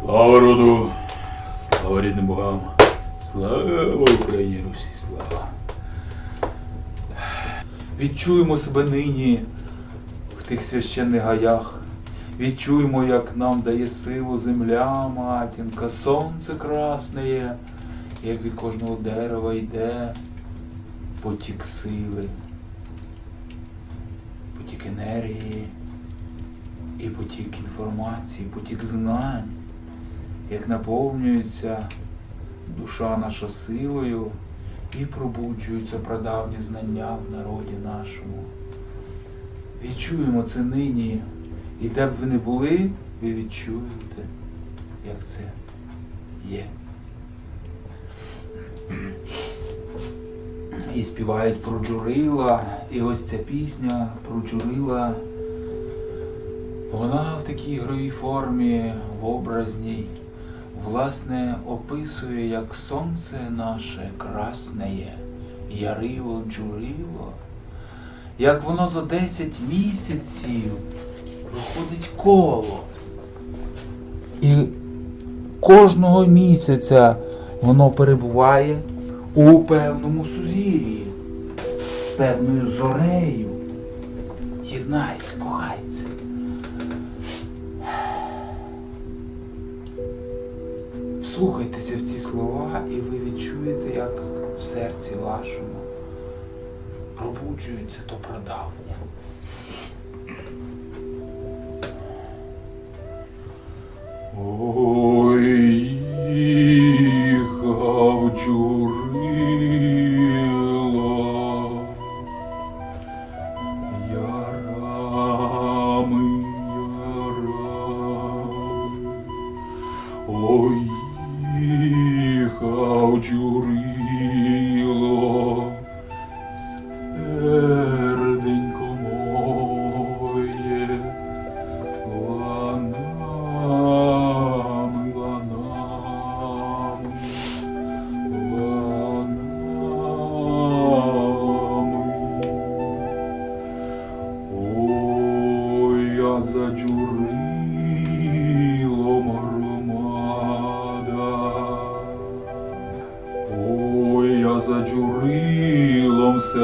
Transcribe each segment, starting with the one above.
Слава роду, слава рідним богам, слава Україні Русі, слава. Відчуємо себе нині в тих священних гаях. Відчуємо, як нам дає силу земля, матінка, сонце красне як від кожного дерева йде потік сили, потік енергії і потік інформації, потік знань, як наповнюється душа наша силою і пробуджуються прадавні знання в народі нашому. Відчуємо це нині, і де б ви не були, ви відчуєте, як це є. І співають про джурила, і ось ця пісня про джурила. Вона в такій ігровій формі, в образній, власне, описує, як сонце наше красне ярило, джурило, як воно за 10 місяців проходить коло. І кожного місяця воно перебуває у певному сузір'ї, з певною зорею. Єднається, Вслухайтеся в ці слова, і ви відчуєте, як в серці вашому пробуджується то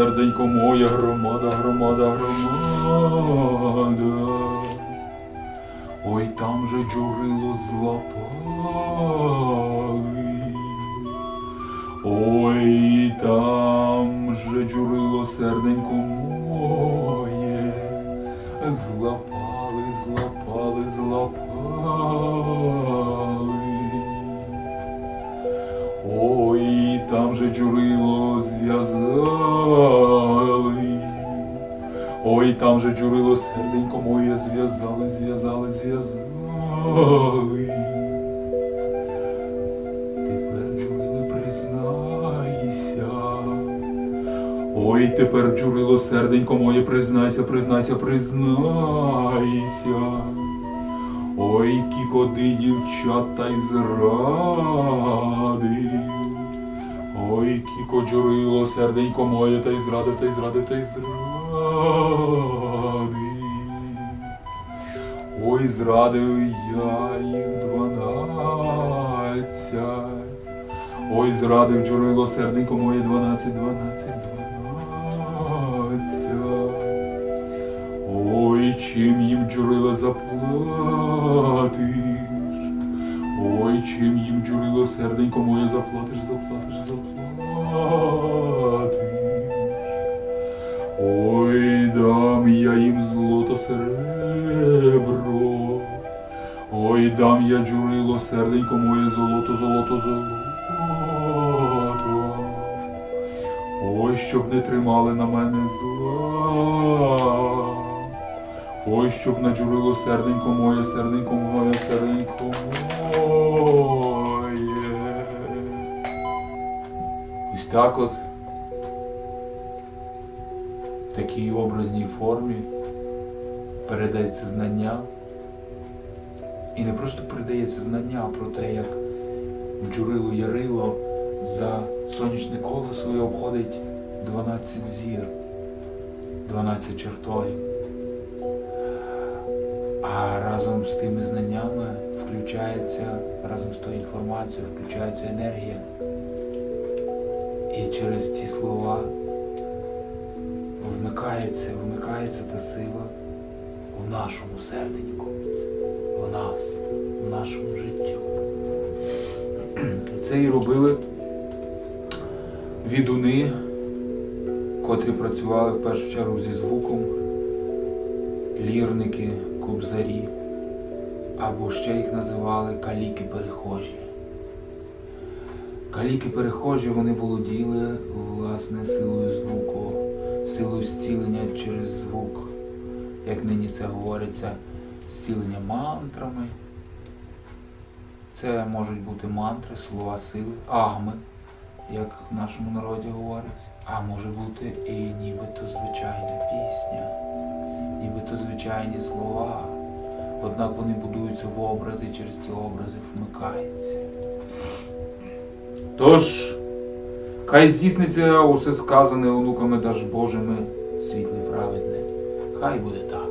серденько моя громада, громада, громада. Ой, там же джурило злапали. Ой, там же джурило серденько моє. Злапали, там же джурило серденько моє зв'язали, зв'язали, зв'язали. Тепер джурило признайся. Ой, тепер джурило серденько моє, признайся, признайся, признайся. Ой, кікоди дівчат та й зрадив. Ой, кіко джурило, серденько моє, та й зрадив, та й зрадив, та й зрадив. Ой, зрадив я їх дванадцять. Ой, зрадив джурило, серденько моє, дванадцять, дванадцять, дванадцять. Ой, чим їм джурило заплатиш? Ой, чим їм джурило, серденько моє, заплатиш, заплатиш, заплатиш. Ой, дам я їм злото серебро. Ой, дам я джурило, серденько моє, золото, золото, золото. Ой, щоб не тримали на мене зла. Ой, щоб не джурило серденько моє, серденько моє, серденько моє. Ось так от в такій образній формі передається знання. І не просто передається знання про те, як джурило Ярило за сонячне коло своє обходить 12 зір, 12 чертогів. А разом з тими знаннями включається разом з тою інформацією, включається енергія. І через ті слова вмикається, вмикається та сила в нашому серденьку, нас, нашому життю. Це і робили відуни, котрі працювали в першу чергу зі звуком, лірники, кобзарі, або ще їх називали каліки перехожі. Каліки перехожі вони володіли власне силою звуку, силою зцілення через звук, як нині це говориться, зцілення мантрами. Це можуть бути мантри, слова сили, агми, як в нашому народі говорять. А може бути і нібито звичайна пісня, нібито звичайні слова. Однак вони будуються в образи і через ті образи вмикаються. Тож, хай здійсниться усе сказане онуками Даж Божими, світле праведне. Хай буде так,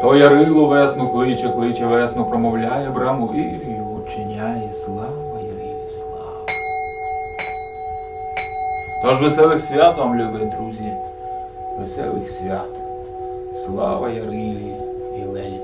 То ярило весну кличе, кличе весну, промовляє браму вірію, учиняє слава Ярилі, слава. Тож веселих свят вам, любі друзі, веселих свят. Слава Ярилі і Лелі